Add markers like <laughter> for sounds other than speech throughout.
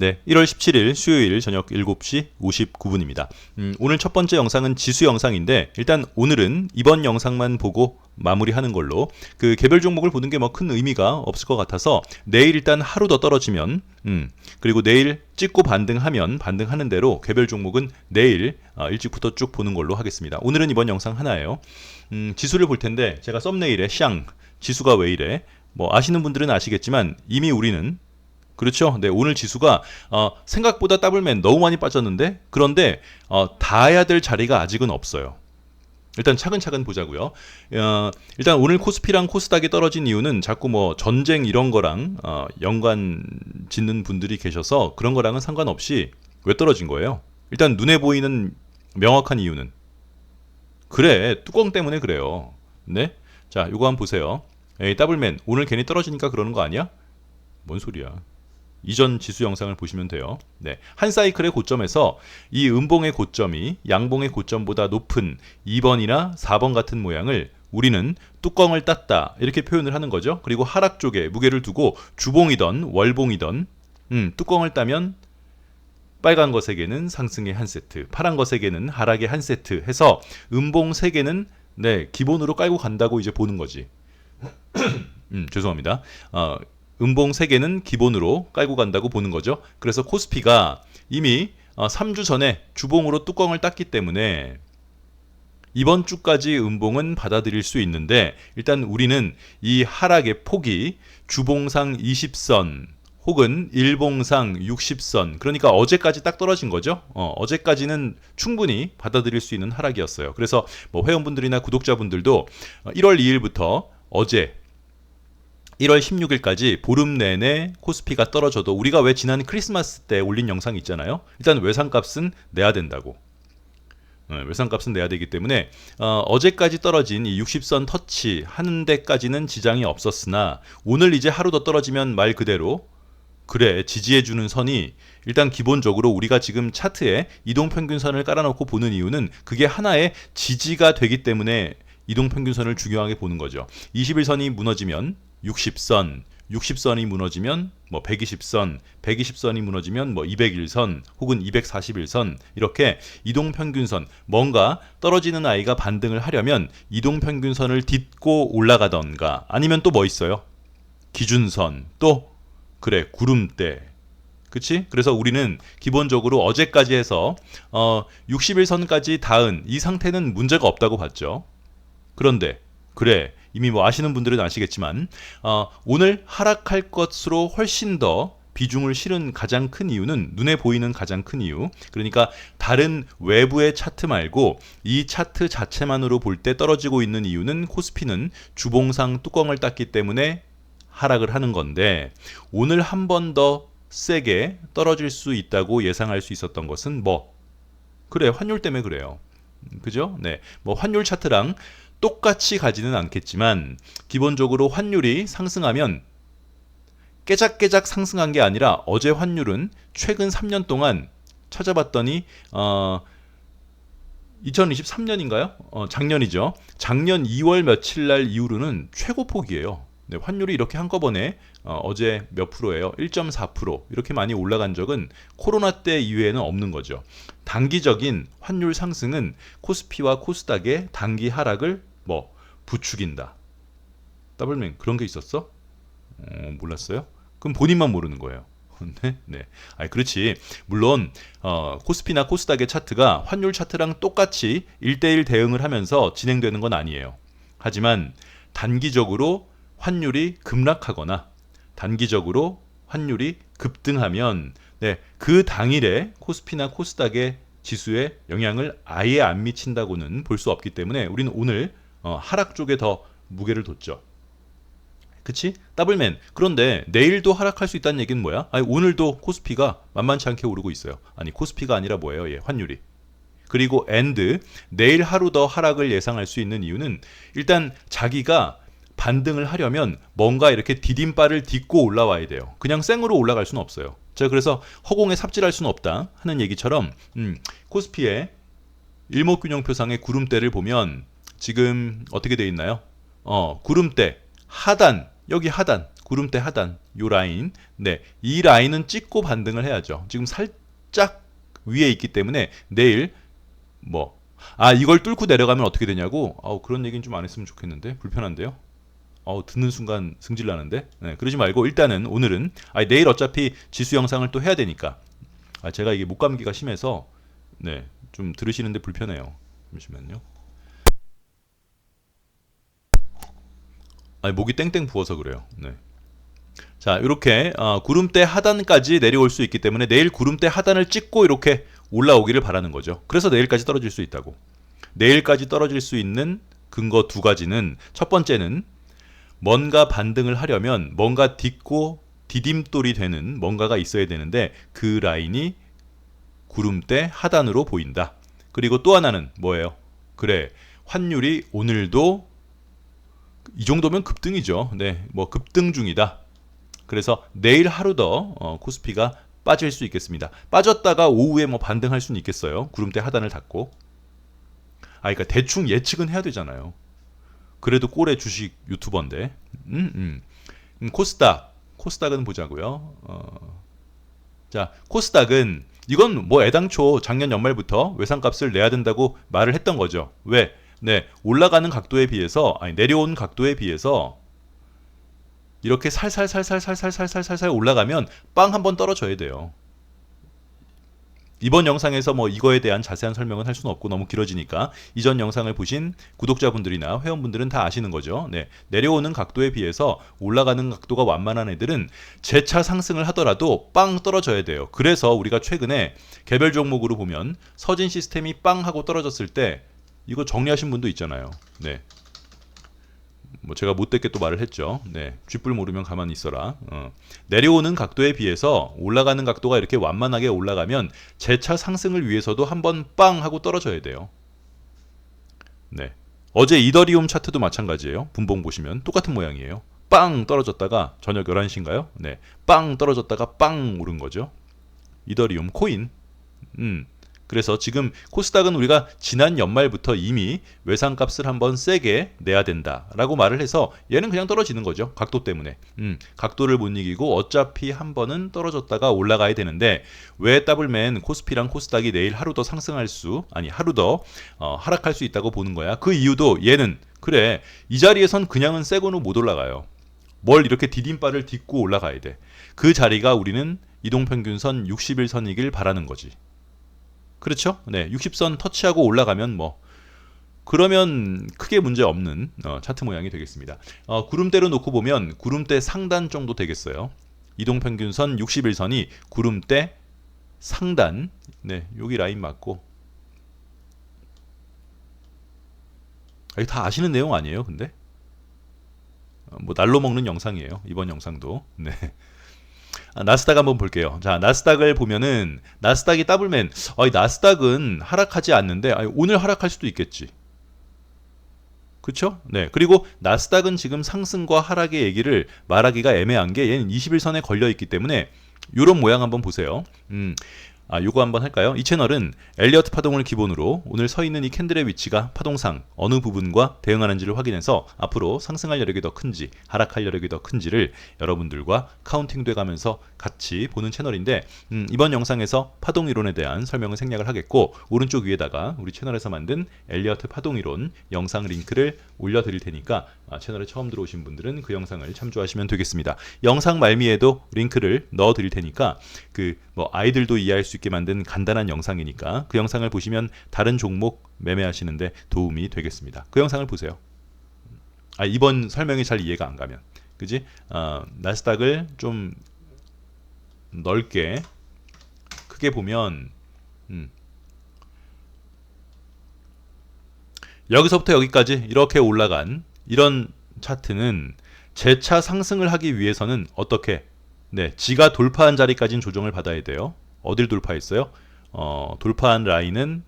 네, 1월 17일 수요일 저녁 7시 59분입니다. 음, 오늘 첫 번째 영상은 지수 영상인데 일단 오늘은 이번 영상만 보고 마무리하는 걸로 그 개별 종목을 보는 게 뭐 큰 의미가 없을 것 같아서 내일 일단 하루 더 떨어지면 음, 그리고 내일 찍고 반등하면 반등하는 대로 개별 종목은 내일 어, 일찍부터 쭉 보는 걸로 하겠습니다. 오늘은 이번 영상 하나예요. 음, 지수를 볼 텐데 제가 썸네일에 샹 지수가 왜 이래? 뭐 아시는 분들은 아시겠지만 이미 우리는 그렇죠. 네, 오늘 지수가 어, 생각보다 더블맨 너무 많이 빠졌는데 그런데 어, 닿아야 될 자리가 아직은 없어요. 일단 차근차근 보자고요. 어, 일단 오늘 코스피랑 코스닥이 떨어진 이유는 자꾸 뭐 전쟁 이런 거랑 어, 연관 짓는 분들이 계셔서 그런 거랑은 상관없이 왜 떨어진 거예요? 일단 눈에 보이는 명확한 이유는 그래 뚜껑 때문에 그래요. 네, 자 이거 한번 보세요. 에이 더블맨 오늘 괜히 떨어지니까 그러는 거 아니야? 뭔 소리야? 이전 지수 영상을 보시면 돼요. 네. 한 사이클의 고점에서 이 음봉의 고점이 양봉의 고점보다 높은 2번이나 4번 같은 모양을 우리는 뚜껑을 땄다 이렇게 표현을 하는 거죠. 그리고 하락 쪽에 무게를 두고 주봉이던 월봉이던 음, 뚜껑을 따면 빨간 거 3개는 상승의 한 세트, 파란 거 3개는 하락의 한 세트 해서 음봉 3개는 네, 기본으로 깔고 간다고 이제 보는 거지. <clears throat> 음, 죄송합니다. 어, 음봉 3개는 기본으로 깔고 간다고 보는 거죠. 그래서 코스피가 이미 3주 어, 전에 주봉으로 뚜껑을 땄기 때문에 이번 주까지 음봉은 받아들일 수 있는데 일단 우리는 이 하락의 폭이 주봉상 20선 혹은 일봉상 60선 그러니까 어제까지 딱 떨어진 거죠. 어, 어제까지는 충분히 받아들일 수 있는 하락이었어요. 그래서 뭐 회원분들이나 구독자분들도 1월 2일부터 어제 1월 16일까지 보름 내내 코스피가 떨어져도 우리가 왜 지난 크리스마스 때 올린 영상 있잖아요. 일단 외상값은 내야 된다고. 어, 외상값은 내야 되기 때문에 어, 제까지 떨어진 이 60선 터치 하는 데까지는 지장이 없었으나 오늘 이제 하루 더 떨어지면 말 그대로 그래 지지해주는 선이 일단 기본적으로 우리가 지금 차트에 이동평균선을 깔아놓고 보는 이유는 그게 하나의 지지가 되기 때문에 이동평균선을 중요하게 보는 거죠. 21선이 무너지면 60선, 60선이 무너지면 뭐 120선, 120선이 무너지면 뭐 201선 혹은 241선 이렇게 이동 평균선 뭔가 떨어지는 아이가 반등을 하려면 이동 평균선을 딛고 올라가던가 아니면 또 뭐 있어요? 기준선 또 그래 구름대 그치? 그래서 우리는 기본적으로 어제까지 해서 어 61선까지 닿은 이 상태는 문제가 없다고 봤죠. 그런데 그래 이미 뭐 아시는 분들은 아시겠지만 어, 오늘 하락할 것으로 훨씬 더 비중을 실은 가장 큰 이유는 눈에 보이는 가장 큰 이유. 그러니까 다른 외부의 차트 말고 이 차트 자체만으로 볼 때 떨어지고 있는 이유는 코스피는 주봉상 뚜껑을 땄기 때문에 하락을 하는 건데 오늘 한 번 더 세게 떨어질 수 있다고 예상할 수 있었던 것은 뭐 그래 환율 때문에 그래요. 그죠? 네. 뭐 환율 차트랑 똑같이 가지는 않겠지만 기본적으로 환율이 상승하면 깨작깨작 상승한 게 아니라 어제 환율은 최근 3년 동안 찾아봤더니 어 2023년인가요? 어, 작년이죠. 작년 2월 며칠 날 이후로는 최고 폭이에요. 네, 환율이 이렇게 한꺼번에 어, 제몇 프로예요? 1.4% 이렇게 많이 올라간 적은 코로나 때 이후에는 없는 거죠. 단기적인 환율 상승은 코스피와 코스닥의 단기 하락을 뭐 부추긴다. 더블맨 그런 게 있었어? 어, 몰랐어요? 그럼 본인만 모르는 거예요. <laughs> 네, 네. 아, 그렇지. 물론 어, 코스피나 코스닥의 차트가 환율 차트랑 똑같이 1대1 대응을 하면서 진행되는 건 아니에요. 하지만 단기적으로 환율이 급락하거나 단기적으로 환율이 급등하면 네, 그 당일에 코스피나 코스닥의 지수에 영향을 아예 안 미친다고는 볼 수 없기 때문에 우리는 오늘 어, 하락 쪽에 더 무게를 뒀죠. 그치? 더블맨. 그런데 내일도 하락할 수 있다는 얘기는 뭐야? 아니, 오늘도 코스피가 만만치 않게 오르고 있어요. 아니, 코스피가 아니라 뭐예요? 예, 환율이. 그리고 엔드. 내일 하루 더 하락을 예상할 수 있는 이유는 일단 자기가 반등을 하려면 뭔가 이렇게 디딤발을 딛고 올라와야 돼요. 그냥 생으로 올라갈 수는 없어요. 제가 그래서 허공에 삽질할 수는 없다 하는 얘기처럼 음, 코스피의 일목균형표상의 구름대를 보면 지금 어떻게 돼 있나요? 어, 구름대 하단 여기 하단 구름대 하단 요 라인. 네이 라인은 찍고 반등을 해야죠. 지금 살짝 위에 있기 때문에 내일 뭐 아 이걸 뚫고 내려가면 어떻게 되냐고? 아우 그런 얘기는 좀 안 했으면 좋겠는데? 불편한데요? 어우 듣는 순간 승질 나는데? 네, 그러지 말고 일단은 오늘은 아 내일 어차피 지수 영상을 또 해야 되니까. 아 제가 이게 목감기가 심해서 네 좀 들으시는데 불편해요. 잠시만요 아 목이 땡땡 부어서 그래요 네. 자 이렇게 어, 구름대 하단까지 내려올 수 있기 때문에 내일 구름대 하단을 찍고 이렇게 올라오기를 바라는 거죠 그래서 내일까지 떨어질 수 있다고 내일까지 떨어질 수 있는 근거 두 가지는 첫 번째는 뭔가 반등을 하려면 뭔가 딛고 디딤돌이 되는 뭔가가 있어야 되는데 그 라인이 구름대 하단으로 보인다. 그리고 또 하나는 뭐예요? 그래 환율이 오늘도 이 정도면 급등이죠. 네, 뭐 급등 중이다. 그래서 내일 하루 더 어, 코스피가 빠질 수 있겠습니다. 빠졌다가 오후에 뭐 반등할 수는 있겠어요. 구름대 하단을 닫고. 아, 그러니까 대충 예측은 해야 되잖아요. 그래도 꼴의 주식 유튜버인데. 음, 음. 음, 코스닥. 코스닥은 보자고요. 어. 자, 코스닥은 이건 뭐 애당초 작년 연말부터 외상값을 내야 된다고 말을 했던 거죠. 왜? 네, 올라가는 각도에 비해서 아니 내려온 각도에 비해서 이렇게 살살살살살살살살살 올라가면 빵 한 번 떨어져야 돼요. 이번 영상에서 뭐 이거에 대한 자세한 설명은 할 수는 없고 너무 길어지니까 이전 영상을 보신 구독자분들이나 회원분들은 다 아시는 거죠. 네. 내려오는 각도에 비해서 올라가는 각도가 완만한 애들은 재차 상승을 하더라도 빵 떨어져야 돼요. 그래서 우리가 최근에 개별 종목으로 보면 서진 시스템이 빵 하고 떨어졌을 때 이거 정리하신 분도 있잖아요. 네. 뭐 제가 못됐게 또 말을 했죠. 네, 쥐뿔 모르면 가만히 있어라. 어. 내려오는 각도에 비해서 올라가는 각도가 이렇게 완만하게 올라가면 재차 상승을 위해서도 한번 빵 하고 떨어져야 돼요. 네, 어제 이더리움 차트도 마찬가지예요. 분봉 보시면 똑같은 모양이에요. 빵 떨어졌다가 저녁 11시인가요? 네, 빵 떨어졌다가 빵 오른 거죠. 이더리움 코인. 음, 그래서 지금 코스닥은 우리가 지난 연말부터 이미 외상값을 한번 세게 내야 된다라고 말을 해서 얘는 그냥 떨어지는 거죠. 각도 때문에. 음, 각도를 못 이기고 어차피 한 번은 떨어졌다가 올라가야 되는데 왜 더블맨 코스피랑 코스닥이 내일 하루 더 상승할 수 아니 하루 더 어, 하락할 수 있다고 보는 거야. 그 이유도 얘는 그래 이 자리에선 그냥은 세고는 못 올라가요. 뭘 이렇게 디딤발을 딛고 올라가야 돼. 그 자리가 우리는 이동평균선 60일 선이길 바라는 거지. 그렇죠? 네, 60선 터치하고 올라가면 뭐 그러면 크게 문제 없는 어, 차트 모양이 되겠습니다. 어, 구름대로 놓고 보면 구름대 상단 정도 되겠어요. 이동평균선 61선이 구름대 상단 네 여기 라인 맞고 아, 다 아시는 내용 아니에요 근데 어, 뭐 날로 먹는 영상이에요 이번 영상도 네 아, 나스닥 한번 볼게요. 자, 나스닥을 보면은 나스닥이 더블맨. 어, 이 나스닥은 하락하지 않는데 아니, 오늘 하락할 수도 있겠지. 그렇죠? 네. 그리고 나스닥은 지금 상승과 하락의 얘기를 말하기가 애매한 게 얘는 21선에 걸려 있기 때문에 이런 모양 한번 보세요. 음, 아, 요거 한번 할까요? 이 채널은 엘리어트 파동을 기본으로 오늘 서 있는 이 캔들의 위치가 파동상 어느 부분과 대응하는지를 확인해서 앞으로 상승할 여력이 더 큰지 하락할 여력이 더 큰지를 여러분들과 카운팅 돼 가면서 같이 보는 채널인데 음, 이번 영상에서 파동 이론에 대한 설명을 생략을 하겠고 오른쪽 위에다가 우리 채널에서 만든 엘리어트 파동 이론 영상 링크를 올려 드릴 테니까 아, 채널에 처음 들어오신 분들은 그 영상을 참조하시면 되겠습니다. 영상 말미에도 링크를 넣어 드릴 테니까 그 뭐 아이들도 이해할 수 있게 만든 간단한 영상이니까 그 영상을 보시면 다른 종목 매매하시는데 도움이 되겠습니다. 그 영상을 보세요. 아, 이번 설명이 잘 이해가 안 가면 그지? 어, 나스닥을 좀 넓게 크게 보면 음, 여기서부터 여기까지 이렇게 올라간 이런 차트는 재차 상승을 하기 위해서는 어떻게 네, 지가 돌파한 자리까지는 조정을 받아야 돼요. 어딜 돌파했어요? 어, 돌파한 라인은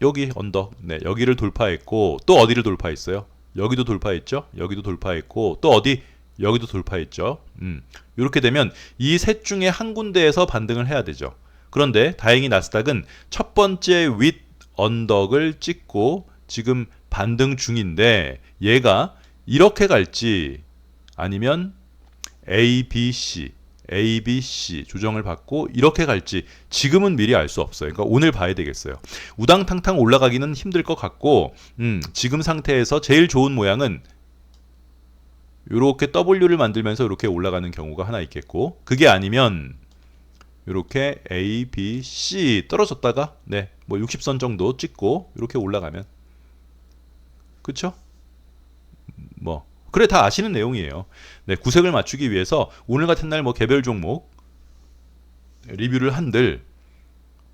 여기 언덕, 네, 여기를 돌파했고 또 어디를 돌파했어요? 여기도 돌파했죠. 여기도 돌파했고 또 어디? 여기도 돌파했죠. 음, 이렇게 되면 이 셋 중에 한 군데에서 반등을 해야 되죠. 그런데 다행히 나스닥은 첫 번째 윗 언덕을 찍고 지금 반등 중인데 얘가 이렇게 갈지 아니면 A, B, C, A, B, C 조정을 받고 이렇게 갈지 지금은 미리 알 수 없어요. 그러니까 오늘 봐야 되겠어요. 우당탕탕 올라가기는 힘들 것 같고 음, 지금 상태에서 제일 좋은 모양은 이렇게 W를 만들면서 이렇게 올라가는 경우가 하나 있겠고 그게 아니면 이렇게 A, B, C 떨어졌다가 네, 뭐 60선 정도 찍고 이렇게 올라가면 그쵸? 뭐 그래 다 아시는 내용이에요. 네, 구색을 맞추기 위해서 오늘 같은 날 뭐 개별 종목 리뷰를 한들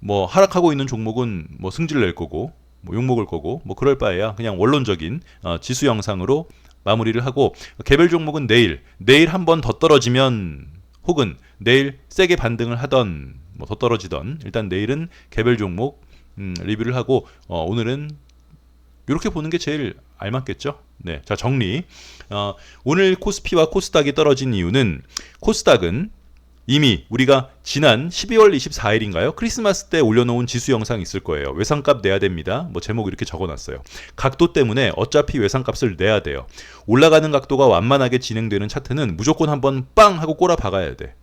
뭐 하락하고 있는 종목은 뭐 승질 낼 거고 뭐 욕먹을 거고 뭐 그럴 바에야 그냥 원론적인 어, 지수 영상으로 마무리를 하고 개별 종목은 내일 내일 한 번 더 떨어지면 혹은 내일 세게 반등을 하던 뭐 더 떨어지던 일단 내일은 개별 종목 음, 리뷰를 하고 어, 오늘은 이렇게 보는 게 제일 알맞겠죠. 네, 자 정리. 어, 오늘 코스피와 코스닥이 떨어진 이유는 코스닥은 이미 우리가 지난 12월 24일인가요? 크리스마스 때 올려놓은 지수 영상 있을 거예요. 외상값 내야 됩니다. 뭐 제목 이렇게 적어놨어요. 각도 때문에 어차피 외상값을 내야 돼요. 올라가는 각도가 완만하게 진행되는 차트는 무조건 한번 빵 하고 꼬라 박아야 돼.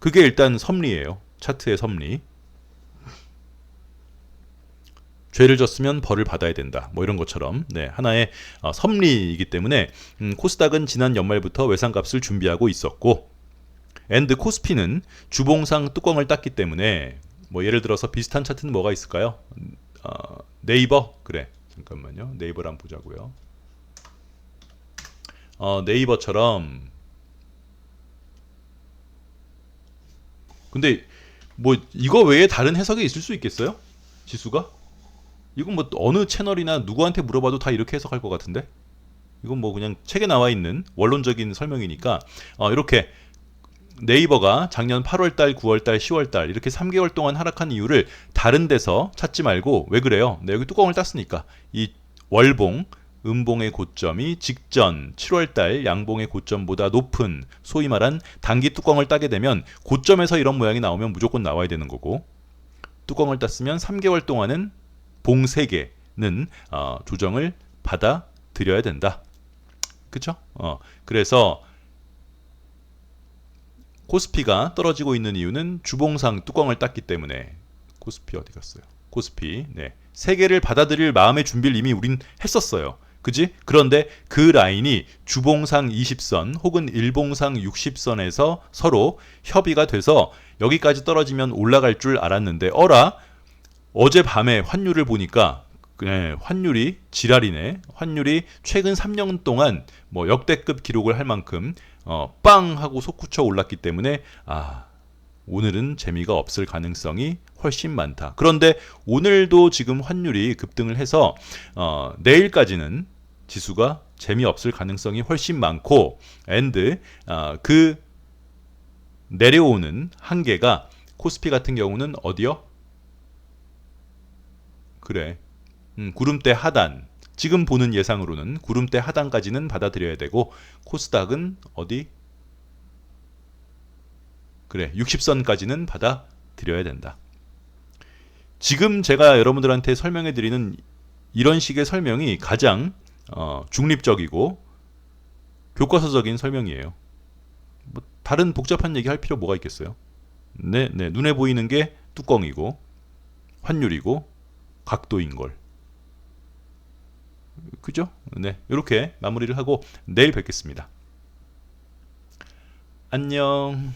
그게 일단 섭리예요. 차트의 섭리. 죄를 졌으면 벌을 받아야 된다. 뭐 이런 것처럼 네, 하나의 어, 섭리이기 때문에 음, 코스닥은 지난 연말부터 외상값을 준비하고 있었고 앤드 코스피는 주봉상 뚜껑을 땄기 때문에 뭐 예를 들어서 비슷한 차트는 뭐가 있을까요? 어, 네이버 그래 잠깐만요 네이버를 한번 보자고요. 어, 네이버처럼 근데 뭐 이거 외에 다른 해석이 있을 수 있겠어요? 지수가? 이건 뭐 어느 채널이나 누구한테 물어봐도 다 이렇게 해석할 것 같은데? 이건 뭐 그냥 책에 나와 있는 원론적인 설명이니까 어, 이렇게 네이버가 작년 8월달, 9월달, 10월달 이렇게 3개월 동안 하락한 이유를 다른 데서 찾지 말고 왜 그래요? 네, 여기 뚜껑을 땄으니까 이 월봉, 음봉의 고점이 직전 7월달 양봉의 고점보다 높은 소위 말한 단기 뚜껑을 따게 되면 고점에서 이런 모양이 나오면 무조건 나와야 되는 거고 뚜껑을 땄으면 3개월 동안은 봉 3개는 어, 조정을 받아들여야 된다. 그쵸? 어, 그래서 코스피가 떨어지고 있는 이유는 주봉상 뚜껑을 땄기 때문에 코스피 어디 갔어요? 코스피 네. 세 개를 받아들일 마음의 준비를 이미 우린 했었어요. 그지? 그런데 그 라인이 주봉상 20선 혹은 일봉상 60선에서 서로 협의가 돼서 여기까지 떨어지면 올라갈 줄 알았는데 어라 어제 밤에 환율을 보니까 네, 환율이 지랄이네. 환율이 최근 3년 동안 뭐 역대급 기록을 할 만큼 어, 빵 하고 솟구쳐 올랐기 때문에 아 오늘은 재미가 없을 가능성이 훨씬 많다. 그런데 오늘도 지금 환율이 급등을 해서 어, 내일까지는 지수가 재미없을 가능성이 훨씬 많고 앤드 어, 그 내려오는 한계가 코스피 같은 경우는 어디요? 그래. 음, 구름대 하단. 지금 보는 예상으로는 구름대 하단까지는 받아들여야 되고 코스닥은 어디? 그래. 60선까지는 받아들여야 된다. 지금 제가 여러분들한테 설명해 드리는 이런 식의 설명이 가장 어, 중립적이고 교과서적인 설명이에요. 뭐 다른 복잡한 얘기 할 필요 뭐가 있겠어요? 네, 네. 눈에 보이는 게 뚜껑이고 환율이고 각도인 걸. 그죠? 네. 이렇게 마무리를 하고 내일 뵙겠습니다. 안녕.